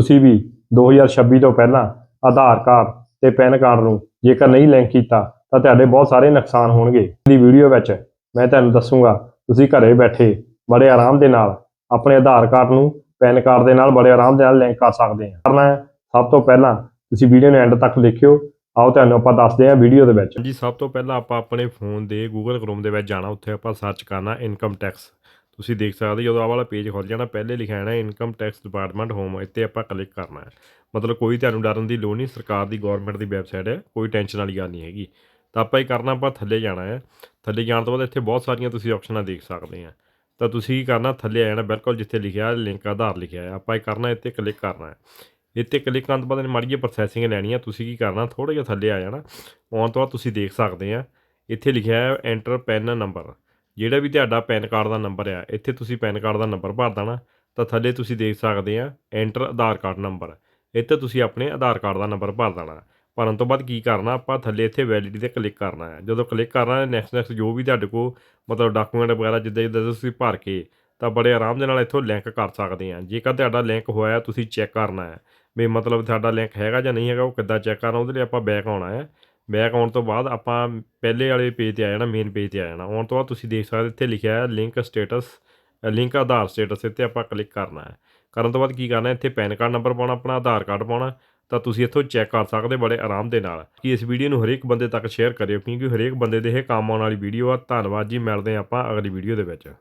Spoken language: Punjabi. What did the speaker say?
ਤੁਸੀਂ ਵੀ 2026 ਤੋਂ ਪਹਿਲਾਂ ਆਧਾਰ ਕਾਰਡ ਤੇ ਪੈਨ ਕਾਰਡ ਨੂੰ ਜੇਕਰ ਨਹੀਂ ਲਿੰਕ ਕੀਤਾ, ਤਾਂ ਤੁਹਾਡੇ ਬਹੁਤ ਸਾਰੇ ਨੁਕਸਾਨ ਹੋਣਗੇ। ਦੀ ਵੀਡੀਓ ਵਿੱਚ ਮੈਂ ਤੁਹਾਨੂੰ ਦੱਸੂਗਾ, ਤੁਸੀਂ ਘਰੇ ਬੈਠੇ ਬੜੇ ਆਰਾਮ ਦੇ ਨਾਲ ਆਪਣੇ ਆਧਾਰ ਕਾਰਡ ਨੂੰ ਪੈਨ ਕਾਰਡ ਦੇ ਨਾਲ ਬੜੇ ਆਰਾਮ ਦੇ ਨਾਲ ਲਿੰਕ ਕਰ ਸਕਦੇ ਹਾਂ ਕਰਨਾ ਸਭ ਤੋਂ ਪਹਿਲਾਂ ਤੁਸੀਂ ਵੀਡੀਓ ਨੂੰ ਐਂਡ ਤੱਕ ਦੇਖਿਓ। ਆਓ ਤੁਹਾਨੂੰ ਆਪਾਂ ਦੱਸਦੇ ਹਾਂ ਵੀਡੀਓ ਦੇ ਵਿੱਚ। ਜੀ ਸਭ ਤੋਂ ਪਹਿਲਾਂ ਆਪਾਂ ਆਪਣੇ ਫੋਨ ਦੇ Google Chrome ਦੇ ਵਿੱਚ ਜਾਣਾ, ਉੱਥੇ ਆਪਾਂ ਸਰਚ ਕਰਨਾ ਇਨਕਮ ਟੈਕਸ ਤੁਸੀਂ ਦੇਖ ਸਕਦੇ ਜਦੋਂ ਆਹ ਵਾਲਾ ਪੇਜ ਖੁੱਲ ਜਾਣਾ ਪਹਿਲੇ ਲਿਖਿਆ ਹੈ ਇਨਕਮ ਟੈਕਸ ਡਿਪਾਰਟਮੈਂਟ ਹੋਮ ਇੱਥੇ ਆਪਾਂ ਕਲਿੱਕ ਕਰਨਾ ਹੈ। ਮਤਲਬ ਕੋਈ ਤੁਹਾਨੂੰ ਡਰਨ ਦੀ ਲੋੜ ਨਹੀਂ, ਸਰਕਾਰ ਦੀ ਗਵਰਨਮੈਂਟ ਦੀ ਵੈਬਸਾਈਟ ਹੈ, ਕੋਈ ਟੈਨਸ਼ਨ ਵਾਲੀ ਗੱਲ ਨਹੀਂ ਹੈਗੀ। ਤਾਂ ਆਪਾਂ ਇਹ ਕਰਨਾ, ਆਪਾਂ ਥੱਲੇ ਜਾਣਾ ਹੈ। ਥੱਲੇ ਜਾਣ ਤੋਂ ਬਾਅਦ ਇੱਥੇ ਬਹੁਤ ਸਾਰੀਆਂ ਤੁਸੀਂ ਆਪਸ਼ਨਾਂ ਦੇਖ ਸਕਦੇ ਆ ਤਾਂ ਤੁਸੀਂ ਕੀ ਕਰਨਾ, ਥੱਲੇ ਆ ਜਾਣਾ, ਬਿਲਕੁਲ ਜਿੱਥੇ ਲਿਖਿਆ ਲਿੰਕ ਆਧਾਰ ਲਿਖਿਆ ਹੈ ਆਪਾਂ ਇਹ ਕਰਨਾ, ਇੱਥੇ ਕਲਿੱਕ ਕਰਨਾ ਹੈ। ਇੱਥੇ ਕਲਿੱਕ ਕਰਨ ਤੋਂ ਬਾਅਦ ਇਹਨੇ ਮਾੜੀ ਜਿਹੀ ਪ੍ਰੋਸੈਸਿੰਗ ਲੈਣੀ ਆ ਤੁਸੀਂ ਕੀ ਕਰਨਾ ਥੋੜਾ ਜਿਹਾ ਥੱਲੇ ਆ ਜਾਣਾ। ਆਉਣ ਤੋਂ ਬਾਅਦ ਤੁਸੀਂ ਦੇਖ ਸਕਦੇ ਆ ਇੱਥੇ ਲਿਖਿਆ ਹੈ ਐਂਟਰ ਪੈਨ ਨੰਬਰ ਜਿਹੜਾ ਵੀ ਤੁਹਾਡਾ ਪੈਨ ਕਾਰਡ ਦਾ ਨੰਬਰ ਆ, ਇੱਥੇ ਤੁਸੀਂ ਪੈਨ ਕਾਰਡ ਦਾ ਨੰਬਰ ਭਰ ਦੇਣਾ, ਤਾਂ ਥੱਲੇ ਤੁਸੀਂ ਦੇਖ ਸਕਦੇ ਆ ਐਂਟਰ ਆਧਾਰ ਕਾਰਡ ਨੰਬਰ। ਇੱਥੇ ਤੁਸੀਂ ਆਪਣੇ ਆਧਾਰ ਕਾਰਡ ਦਾ ਨੰਬਰ ਭਰ ਦੇਣਾ। ਭਰਨ ਤੋਂ ਬਾਅਦ ਕੀ ਕਰਨਾ, ਆਪਾਂ ਥੱਲੇ ਇੱਥੇ ਵੈਲਿਡਿਟੀ ਤੇ ਕਲਿੱਕ ਕਰਨਾ ਹੈ। ਜਦੋਂ ਕਲਿੱਕ ਕਰਨਾ ਨੈਕਸਟ ਨੈਕਸਟ ਜੋ ਵੀ ਤੁਹਾਡੇ ਕੋਲ ਮਤਲਬ ਡਾਕੂਮੈਂਟ ਵਗੈਰਾ ਜਿੱਦਾਂ ਜਿੱਦਾਂ ਤੁਸੀਂ ਭਰ ਕੇ, ਤਾਂ ਬੜੇ ਆਰਾਮ ਦੇ ਨਾਲ ਇੱਥੋਂ ਲਿੰਕ ਕਰ ਸਕਦੇ ਆ। ਜੇਕਰ ਤੁਹਾਡਾ ਲਿੰਕ ਹੋਇਆ, ਤੁਸੀਂ ਚੈੱਕ ਕਰਨਾ ਹੈ ਵੀ ਮਤਲਬ ਤੁਹਾਡਾ ਲਿੰਕ ਹੈਗਾ ਜਾਂ ਨਹੀਂ ਹੈਗਾ, ਉਹ ਕਿੱਦਾਂ ਚੈੱਕ ਕਰਨਾ, ਉਹਦੇ ਲਈ ਆਪਾਂ ਬੈਕ ਆਉਣਾ ਹੈ। ਬੈਕ ਆਉਣ ਤੋਂ ਬਾਅਦ ਆਪਾਂ ਪਹਿਲੇ ਵਾਲੇ ਪੇਜ ਤੇ ਆ ਜਾਣਾ ਮੇਨ ਪੇਜ ਤੇ ਆ ਜਾਣਾ। ਆਉਣ ਤੋਂ ਬਾਅਦ ਤੁਸੀਂ ਦੇਖ ਸਕਦੇ ਇੱਥੇ ਲਿਖਿਆ ਹੈ link status link Aadhaar status ਇੱਥੇ ਆਪਾਂ ਕਲਿੱਕ ਕਰਨਾ ਹੈ। ਕਰਨ ਤੋਂ ਬਾਅਦ ਕੀ ਕਰਨਾ ਇੱਥੇ ਪੈਨ ਕਾਰਡ ਨੰਬਰ ਪਾਉਣਾ, ਆਪਣਾ ਆਧਾਰ ਕਾਰਡ ਪਾਉਣਾ, ਤਾਂ ਤੁਸੀਂ ਇੱਥੋਂ ਚੈੱਕ ਕਰ ਸਕਦੇ ਬੜੇ ਆਰਾਮ ਦੇ ਨਾਲ। ਕਿ ਇਸ ਵੀਡੀਓ ਨੂੰ ਹਰੇਕ ਬੰਦੇ ਤੱਕ ਸ਼ੇਅਰ ਕਰਿਓ, ਕਿਉਂਕਿ ਹਰੇਕ ਬੰਦੇ ਦੇ ਇਹ ਕੰਮ ਆਉਣ ਵਾਲੀ ਵੀਡੀਓ ਆ। ਧੰਨਵਾਦ ਜੀ, ਮਿਲਦੇ ਹਾਂ ਆਪਾਂ ਅਗਲੀ ਵੀਡੀਓ ਦੇ ਵਿੱਚ।